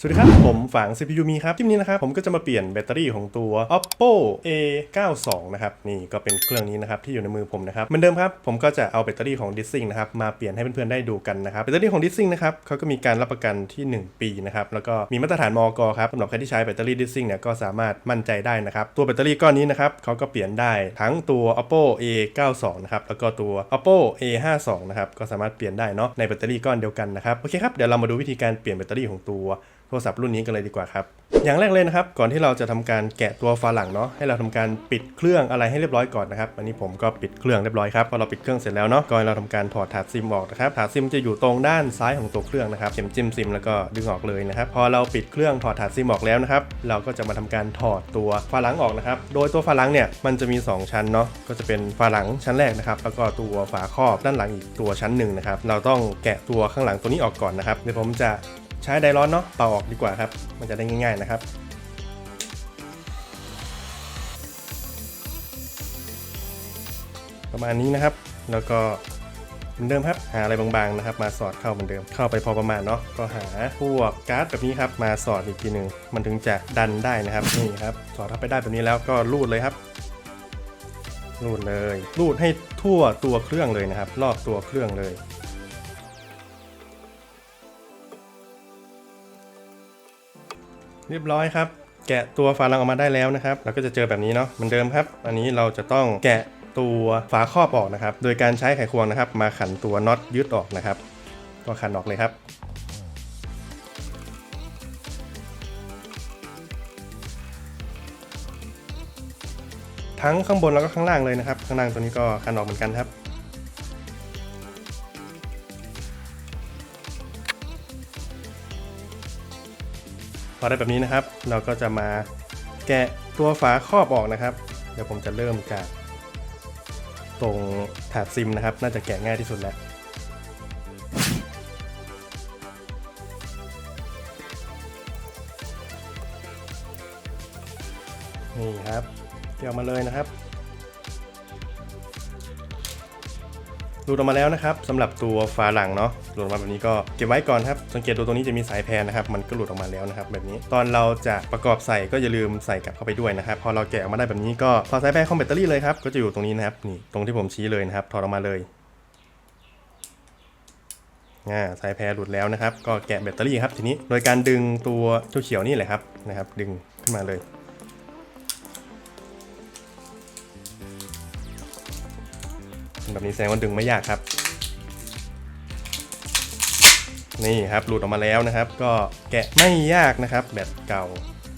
สวัสดีครับ ผมฝาง CPU มีครับ คลิปนี้นะครับ ผมก็จะมาเปลี่ยนแบตเตอรี่ของตัว oppo a 9 2 นะครับ นี่ก็เป็นเครื่องนี้นะครับ ที่อยู่ในมือผมนะครับ เหมือนเดิมครับ ผมก็จะเอาแบตเตอรี่ของ d i s i n g นะครับ มาเปลี่ยนให้เพื่อนๆได้ดูกันนะครับ แบตเตอรี่ของ d i s i n g นะครับเขาก็มีการรับประกันที่ 1 ปีนะครับ แล้วก็มีมาตรฐานมอกครับสำหรับใครที่ใช้แบตเตอรี่ d i s i n g เนี่ยก็สามารถมั่นใจได้นะครับ ตัวแบตเตอรี่ก้อนนี้นะครับเขาก็เปลี่ยนได้ทั้งตัว oppo a 9 2 นะครับ แล้วก็ตัว oppo a 5 2 นะครับ ก็สามารถเปลี่ยนได้เนาะในแบตเตอรี่ก้อนเดียวกันนะครับ โอเคครับ เดี๋ยวเรามาดูวิธีการเปลี่ยนแบตเตอรี่ของตัวโทรศัพท์รุ่นนี้กันเลยดีกว่าครับ อย่างแรกเลยนะครับ ก่อนที่เราจะทำการแกะตัวฝาหลังเนาะให้เราทำการปิดเครื่องอะไรให้เรียบร้อยก่อนนะครับอันนี้ผมก็ปิดเครื่องเรียบร้อยครับพอเราปิดเครื่องเสร็จแล้วเนาะก็ให้เราทำการถอดถาดซิมออกนะครับถาดซิมจะอยู่ตรงด้านซ้ายของตัวเครื่องนะครับเข็มจิ้มซิมแล้วก็ดึงออกเลยนะครับพอเราปิดเครื่องถอดถาดซิมออกแล้วนะครับเราก็จะมาทำการถอดตัวฝาหลังออกนะครับโดยตัวฝาหลังเนี่ยมันจะมี 2 ชั้นเนาะก็จะเป็นฝาหลังชั้นแรกนะครับแล้วก็ตัวฝาครอบด้านหลังอีกตัวชั้นหนึ่งนะครับเราต้องแกะตัวข้างหลังตัวนี้ออกก่อนนะครับเดี๋ยวผมจะ ช้ไดร้อนเนาะเป่าออกดีกว่าครับ มันจะได้ง่าย ๆนะครับ ประมาณนี้นะครับ แล้วก็เหมือนเดิมครับ หาอะไรบางๆนะครับ มาสอดเข้าเหมือนเดิม เข้าไปพอประมาณเนาะ ก็หาพวกการ์ดแบบนี้ครับ มาสอดอีกทีหนึ่ง มันถึงจะดันได้นะครับ นี่ครับ สอดเข้าไปได้แบบนี้แล้วก็รูดเลยครับ รูดเลย รูดให้ทั่วตัวเครื่องเลยนะครับ รอบตัวเครื่องเลย เรียบร้อยครับ แกะตัวฝาลังออกมาได้แล้วนะครับ เราก็จะเจอแบบนี้เนาะเหมือนเดิมครับ อันนี้เราจะต้องแกะตัวฝาครอบออกนะครับ โดยการใช้ไขควงนะครับ มาขันตัวน็อตยึดออกนะครับ ก็ขันออกเลยครับทั้งข้างบนแล้วก็ข้างล่างเลยนะครับ ข้างล่างตัวนี้ก็ขันออกเหมือนกันครับ พอได้แบบนี้นะครับ เราก็จะมาแกะตัวฝาครอบออกนะครับ เดี๋ยวผมจะเริ่มจาก ตรงถาดซิมนะครับ น่าจะแกะง่ายที่สุดแล้วนี่ครับเกี่ยวมาเลยนะครับ หลุดออกมาแล้วนะครับสำหรับตัวฝาหลังเนาะหลุดออกมาแบบนี้ก็เก็บไว้ก่อนครับ สังเกตดูตรงนี้จะมีสายแพรนะครับ มันก็หลุดออกมาแล้วนะครับแบบนี้ ตอนเราจะประกอบใส่ก็อย่าลืมใส่กลับเข้าไปด้วยนะครับ พอเราแกะออกมาได้แบบนี้ก็ถอดสายแพรของแบตเตอรี่เลยครับ ก็จะอยู่ตรงนี้นะครับ นี่ ตรงที่ผมชี้เลยนะครับ ถอดออกมาเลยอ่าสายแพรหลุดแล้วนะครับ ก็แกะแบตเตอรี่ครับทีนี้ โดยการดึงตัวเขียวๆนี่แหละครับนะครับ ดึงขึ้นมาเลย แบบนี้แสดงว่าดึงไม่ยากครับ นี่ครับหลุดออกมาแล้วนะครับ ก็แกะไม่ยากนะครับ แบตเก่า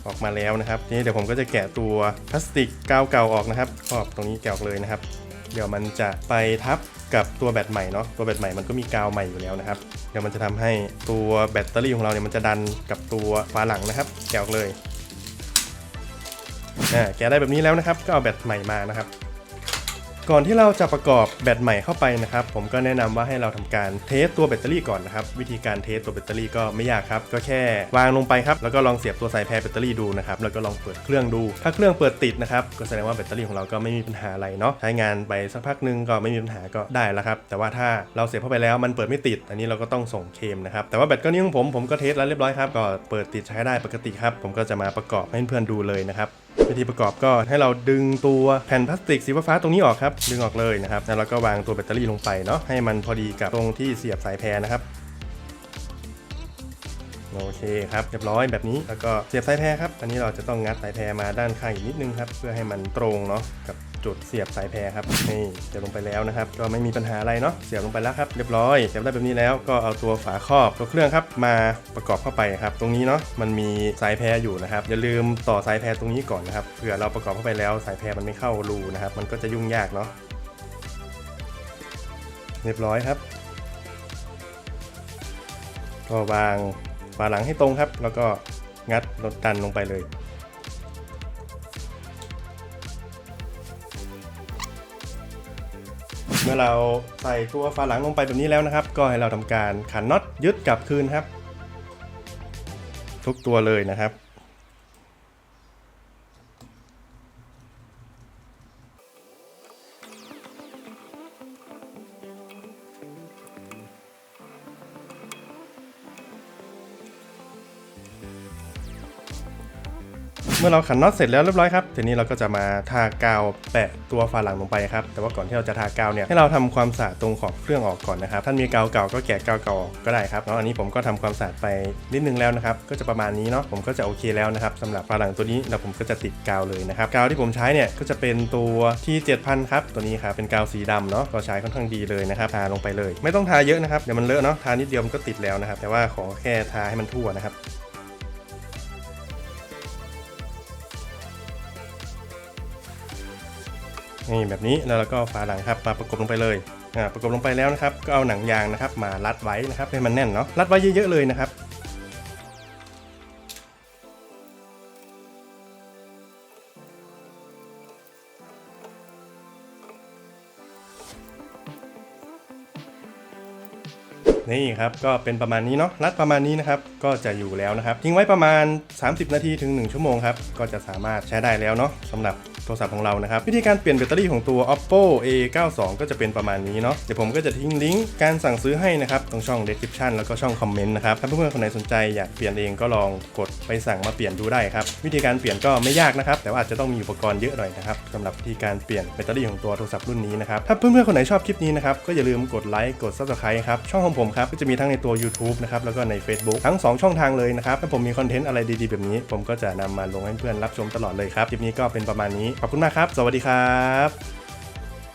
ออกมาแล้วนะครับทีนี้เดี๋ยวผมก็จะแกะตัวพลาสติกกาวเก่าออกนะครับครอบตรงนี้แกะออกเลยนะครับ เดี๋ยวมันจะไปทับกับตัวแบตใหม่เนาะตัวแบตใหม่มันก็มีกาวใหม่อยู่แล้วนะครับ เดี๋ยวมันจะทำให้ตัวแบตเตอรี่ของเราเนี่ยมันจะดันกับตัวฝาหลังนะครับ แกะออกเลยอ่าแกะได้แบบนี้แล้วนะครับ ก็เอาแบตใหม่มานะครับ ก่อนที่เราจะประกอบแบตใหม่เข้าไปนะครับ ผมก็แนะนำว่าให้เราทำการเทสตัวแบตเตอรี่ก่อนนะครับ วิธีการเทสตัวแบตเตอรี่ก็ไม่ยากครับ ก็แค่วางลงไปครับ แล้วก็ลองเสียบตัวสายแพรแบตเตอรี่ดูนะครับ แล้วก็ลองเปิดเครื่องดู ถ้าเครื่องเปิดติดนะครับ ก็แสดงว่าแบตเตอรี่ของเราก็ไม่มีปัญหาอะไรเนาะ ใช้งานไปสักพักหนึงก็ไม่มีปัญหาก็ได้แล้วครับ แต่ว่าถ้าเราเสียบเข้าไปแล้วมันเปิดไม่ติด อันนี้เราก็ต้องส่งเคมนะครับ แต่ว่าแบตก้อนนี้ของผม ผมก็เทสแล้วเรียบร้อยครับ ก็เปิดติดใช้ได้ปกติครับ ผมก็จะมาประกอบให้เพื่อนดูเลยนะครับ วิธีประกอบก็ให้เราดึงตัวแผ่นพลาสติกสีฟ้าตรงนี้ออกครับดึงออกเลยนะครับแล้วเราก็วางตัวแบตเตอรี่ลงไปเนาะให้มันพอดีกับตรงที่เสียบสายแพรนะครับโอเคครับเรียบร้อยแบบนี้แล้วก็เสียบสายแพรครับอันนี้เราจะต้องงัดสายแพรมาด้านข้างอีกนิดนึงครับเพื่อให้มันตรงเนาะกับ จุดเสียบสายแพรครับนี่เสียบลงไปแล้วนะครับ ก็ไม่มีปัญหาอะไรเนาะเสียบลงไปแล้วครับเรียบร้อยเสียบได้แบบนี้แล้วก็เอาตัวฝาครอบตัวเครื่องครับมาประกอบเข้าไปครับ ตรงนี้เนาะมันมีสายแพรอยู่นะครับ อย่าลืมต่อสายแพรตรงนี้ก่อนนะครับเผื่อเราประกอบเข้าไปแล้วสายแพรมันไม่เข้ารูนะครับ มันก็จะยุ่งยากเนาะเรียบร้อยครับก็วางฝาหลังให้ตรงครับ แล้วก็งัดรถดันลงไปเลย มื่อเราใส่ตัวฝาหลังลงไปแบบนี้แล้วนะครับ ก็ให้เราทำการขันน็อตยึดกลับคืนครับ ทุกตัวเลยนะครับ เมื่อเราขันน็อตเสร็จแล้วเรียบร้อยครับทีนี้เราก็จะมาทากาวแปะตัวฝาหลังลงไปครับแต่ว่าก่อนที่เราจะทากาวเนี่ยให้เราทำความสะอาดตรงขอบเครื่องออกก่อนนะครับท่านมีกาวเก่าก็แกะกาวเก่าก็ได้ครับแล้วอันนี้ผมก็ทำความสะอาดไปนิดนึงแล้วนะครับก็จะประมาณนี้เนาะผมก็จะโอเคแล้วนะครับสำหรับฝาหลังตัวนี้แล้วผมก็จะติดกาวเลยนะครับกาวที่ผมใช้เนี่ยก็จะเป็นตัวที่ 7000ครับตัวนี้ครับเป็นกาวสีดำเนาะก็ใช้ค่อนข้างดีเลยนะครับทาลงไปเลย ไม่ต้องทาเยอะนะครับเดี๋ยวมันเลอะเนาะทานิดเดียวมันก็ติดแล้วนะครับแต่ว่าขอแค่ทาให้มันทั่วนะครับ นี่แบบนี้แล้วเราก็ฝาหลังครับมาประกบลงไปเลยอ่าประกบลงไปแล้วนะครับก็เอาหนังยางนะครับมารัดไว้นะครับให้มันแน่นเนาะรัดไว้เยอะๆเลยนะครับ นี่ครับก็เป็นประมาณนี้เนาะรัดประมาณนี้นะครับก็จะอยู่แล้วนะครับทิ้งไว้ประมาณ 30 นาทีถึง 1 ชั่วโมงครับก็จะสามารถใช้ได้แล้วเนาะสำหรับโทรศัพท์ของเรานะครับวิธีการเปลี่ยนแบตเตอรี่ของตัว oppo a92 ก็จะเป็นประมาณนี้เนาะเดี๋ยวผมก็จะทิ้งลิงก์การสั่งซื้อให้นะครับตรงช่อง description แล้วก็ช่องคอมเมนต์นะครับถ้าเพื่อนๆคนไหนสนใจอยากเปลี่ยนเองก็ลองกดไปสั่งมาเปลี่ยนดูได้ครับวิธีการเปลี่ยนก็ไม่ยากนะครับแต่ว่าอาจจะต้องมีอุปกรณ์เยอะหน่อยนะครับสำหรับวิธีการเปลี่ยนแบตเตอรี่ของตัวโทรศัพท์รุ่นนี้นะครับถ้าเพื่อนๆคนไหนชอบคลิปนี้นะครับก็อย่าลืมกดไลค์กด subscribe ครับช่องของผมครับก็จะมีทั้งในตัว YouTube นะครับแล้วก็ใน Facebook ทั้งสองช่องทางเลยนะครับถ้าผมมีคอนเทนต์อะไรดีๆแบบนี้ ผมก็จะนำมาลงให้เพื่อนรับชมตลอดเลยครับคลิปนี้ก็เป็นประมาณนี้ขอบคุณมากครับ สวัสดีครับ